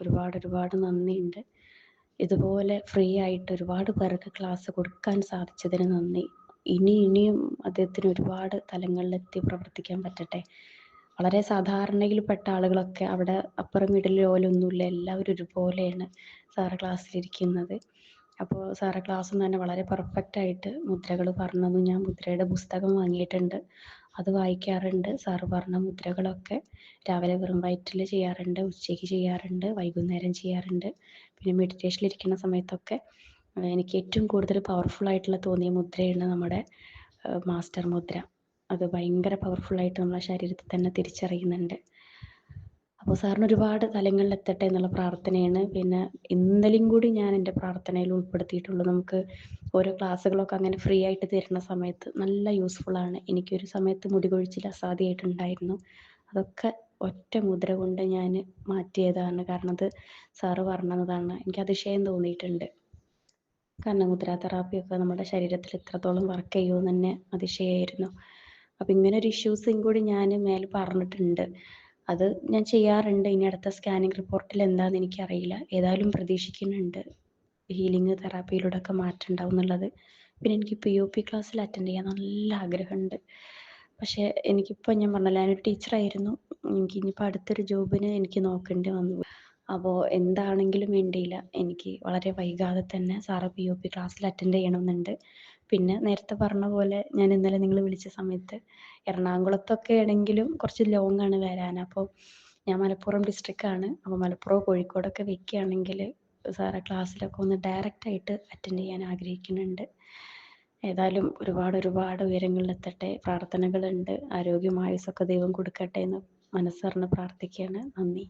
ഒരുപാട് ഒരുപാട് നന്ദിയുണ്ട്. ഇതുപോലെ ഫ്രീ ആയിട്ട് ഒരുപാട് പേർക്ക് ക്ലാസ് കൊടുക്കാൻ സാധിച്ചതിന് നന്ദി. ഇനി ഇനിയും അദ്ദേഹത്തിന് ഒരുപാട് തലങ്ങളിലെത്തി പ്രവർത്തിക്കാൻ പറ്റട്ടെ. വളരെ സാധാരണയിൽപ്പെട്ട ആളുകളൊക്കെ അവിടെ അപ്പുറം വീട്ടിൽ പോലൊന്നുമില്ല എല്ലാവരും ഒരുപോലെയാണ് സാറ് ക്ലാസ്സിലിരിക്കുന്നത്. അപ്പോൾ സാറ് ക്ലാസ് തന്നെ വളരെ പെർഫെക്റ്റ് ആയിട്ട് മുദ്രകൾ പറഞ്ഞു തന്നു ഞാൻ മുദ്രയുടെ പുസ്തകം വാങ്ങിയിട്ടുണ്ട്. അത് വായിക്കാറുണ്ട്. സർവർണ മുദ്രകളൊക്കെ രാവിലെ വെറും വയറ്റിൽ ചെയ്യാറുണ്ട് ഉച്ചയ്ക്ക് ചെയ്യാറുണ്ട് വൈകുന്നേരം ചെയ്യാറുണ്ട്. പിന്നെ മെഡിറ്റേഷനിൽ ഇരിക്കുന്ന സമയത്തൊക്കെ എനിക്ക് ഏറ്റവും കൂടുതൽ പവർഫുൾ ആയിട്ടുള്ള തോന്നിയ മുദ്രയാണ് നമ്മുടെ മാസ്റ്റർ മുദ്ര. അത് ഭയങ്കര പവർഫുൾ ആയിട്ട് നമ്മളെ ശരീരത്തിൽ തന്നെ തിരിച്ചറിയുന്നുണ്ട്. അപ്പോൾ സാറിന് ഒരുപാട് തലങ്ങളിൽ എത്തട്ടെ എന്നുള്ള പ്രാർത്ഥനയാണ്. പിന്നെ ഇന്നലെയും കൂടി ഞാൻ എന്റെ പ്രാർത്ഥനയിൽ ഉൾപ്പെടുത്തിയിട്ടുള്ളൂ നമുക്ക് ഓരോ ക്ലാസ്സുകളൊക്കെ അങ്ങനെ ഫ്രീ ആയിട്ട് തരുന്ന സമയത്ത് നല്ല യൂസ്ഫുൾ ആണ്. എനിക്കൊരു സമയത്ത് മുടി കൊഴിച്ചിൽ അസാധ്യമായിട്ടുണ്ടായിരുന്നു അതൊക്കെ ഒറ്റ മുദ്ര കൊണ്ട് ഞാൻ മാറ്റിയതാണ്. കാരണം അത് സാറ് പറഞ്ഞതാണ്. എനിക്ക് അതിശയം തോന്നിയിട്ടുണ്ട്. കാരണം മുദ്ര തെറാപ്പി ഒക്കെ നമ്മുടെ ശരീരത്തിൽ എത്രത്തോളം വർക്ക് ചെയ്യുമെന്ന് തന്നെ അതിശയമായിരുന്നു അപ്പം ഇങ്ങനെ ഒരു ഇഷ്യൂസും കൂടി ഞാൻ മേലെ പറഞ്ഞിട്ടുണ്ട്. അത് ഞാൻ ചെയ്യാറുണ്ട്. ഇനി അടുത്ത സ്കാനിങ് റിപ്പോർട്ടിൽ എന്താണെന്ന് എനിക്കറിയില്ല. ഏതായാലും പ്രതീക്ഷിക്കുന്നുണ്ട്. ഹീലിംഗ് തെറാപ്പിയിലൂടെ ഒക്കെ മാറ്റം ഉണ്ടാവും എന്നുള്ളത്. പിന്നെ എനിക്ക് പി ഒ പി ക്ലാസ്സിൽ അറ്റൻഡ് ചെയ്യാൻ നല്ല ആഗ്രഹമുണ്ട്. പക്ഷേ എനിക്കിപ്പോൾ ഞാൻ പറഞ്ഞല്ലോ ഞാനൊരു ടീച്ചറായിരുന്നു എനിക്ക് ഇനിയിപ്പോൾ അടുത്തൊരു ജോബിന് എനിക്ക് നോക്കേണ്ടി വന്നു. അപ്പോൾ എന്താണെങ്കിലും വേണ്ടിയില്ല. എനിക്ക് വളരെ വൈകാതെ തന്നെ സാറ് പി ഒ പി ക്ലാസ്സിൽ അറ്റൻഡ് ചെയ്യണമെന്നുണ്ട്. പിന്നെ നേരത്തെ പറഞ്ഞ പോലെ ഞാൻ ഇന്നലെ നിങ്ങൾ വിളിച്ച സമയത്ത് എറണാകുളത്തൊക്കെ ആണെങ്കിലും കുറച്ച് ലോങ് ആണ് വരാൻ. അപ്പോൾ ഞാൻ മലപ്പുറം ഡിസ്ട്രിക്റ്റ് ആണ്. അപ്പോൾ മലപ്പുറം കോഴിക്കോടൊക്കെ വെക്കുകയാണെങ്കിൽ സാറെ ക്ലാസ്സിലൊക്കെ ഒന്ന് ഡയറക്റ്റ് ആയിട്ട് അറ്റൻഡ് ചെയ്യാൻ ആഗ്രഹിക്കുന്നുണ്ട്. ഏതായാലും ഒരുപാട് ഒരുപാട് ഉയരങ്ങളിലെത്തട്ടെ പ്രാർത്ഥനകളുണ്ട്. ആരോഗ്യമായുസൊക്കെ ദൈവം കൊടുക്കട്ടെ എന്ന് മനസ്സറിഞ്ഞ് പ്രാർത്ഥിക്കുകയാണ്. നന്ദി.